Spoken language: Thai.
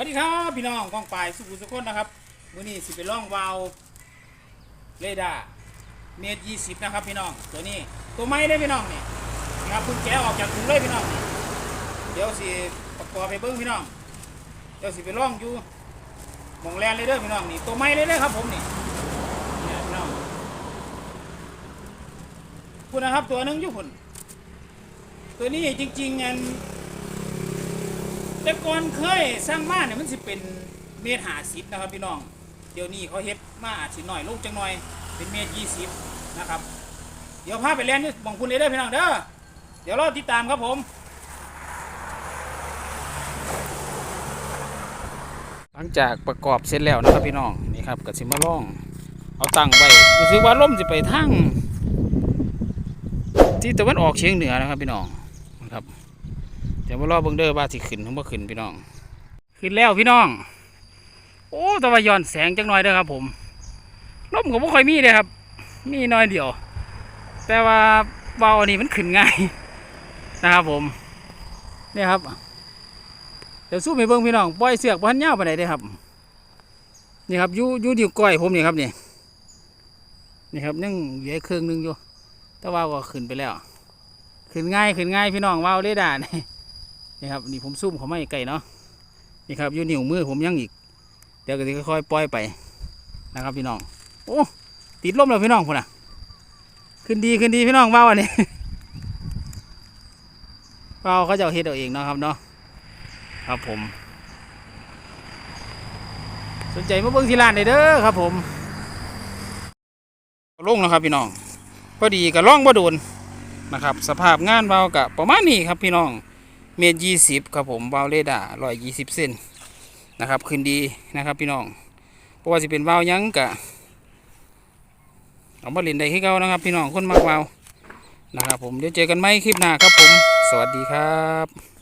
วัสดีครับพี่น้องกองปลายสุขุสุขคนนะครับวันนี้สิไปล่องวาวเรดาร์เมตรยี่สิบนะครับพี่น้องตัวนี้ตัวไม้ได้พี่น้องนี่นะครับเพิ่งแกะออกจากถุงเลยพี่น้องเดี๋ยวสิประกอบไปเบิ้งพี่น้องเดี๋ยวสิไปล่องอยู่มองแลนเลยเด้อพี่น้องนี่ตัวไม้เลยเด้อครับผมนี่เนี่ยพี่น้องคุณนะครับตัวนึงอยู่คุณตัวนี้จริงๆอัน แต่ก่อนเคยสร้างมานเนี่ยมันสิเป็นเมตรหาสิบนะครับพี่น้อง เดี๋ยวนี้เขาเฮ็ดมาอาจสิหน่อยลงจังหน่อยเป็นเมตรยี่สิบนะครับ เดี๋ยวพาไปเรียนนี่บองคุณเลยเด้อพี่น้องเด้อ เดี๋ยวรอติดตามครับผมหลังจากประกอบเสร็จแล้วนะครับพี่น้องนี่ครับก็สิมาล่อง เอาตั้งไว้รู้สึกว่าลมจะไปทางที่ตะวันออกเฉียงเหนือนะครับพี่น้องนะครับ เดี๋ยวมารอเบิ่งเด้อว่าสิขึ้นหรือบ่ขึ้นพี่น้อง ขึ้นแล้วพี่น้อง โอ้แตะวันย้อนแสงจังหน่อยเด้อครับ ผมลมก็บ่ค่อยมีเลยครับ มีน้อยเดียว แต่ว่าเบาอันนี้มันขึ้นง่ายนะครับผมนี่ครับ เดี๋ยวสู้ไปเบิ่งพี่น้องปล่อยเสือกบ่ทันยาวปานใดเด้ครับนี่ครับยูยู่นิ้วก้อยผมนี่ครับนี่นี่ครับยังเหลือเครื่องหนึงอยู่แต่ว่าก็ขึ้นไปแล้ว ขึ้นง่ายขึ้นง่ายพี่น้องว่าวเรดาร์นี่ นี่ครับนี่ผมซุ่มเขาไม่ไกลเนาะนี่ครับอยู่นิ้วมือผมยังอีก เดี๋ยวก็จะค่อยๆปล่อยไปนะครับพี่น้องโอ้ติดลมแล้วพี่น้องพุ่นอะ ขึ้นดีขึ้นดีพี่น้องว่าวอันนี้ว่าวเขาจะเอาเฮ็ดเอาเองเนาะครับเนาะครับผม สนใจมาเบิ่งที่ร้านได้เด้อครับ ผมลงแล้วครับพี่น้องพอดีก็ล่องบ่โดนนะครับ สภาพงานเบากับประมาณนี้ครับพี่น้อง เมตรยี่สิบครับผมเบาเลดาร้อยยี่สิบเซนนะครับคืนดีนะครับพี่น้องเพราะว่าจะเป็นเบาหยังกะเอามาเล่นได้ให้เก่านะครับ พี่น้องคนมากเบานะครับผมเดี๋ยวเจอกันไหมคลิปหน้าครับผม สวัสดีครับ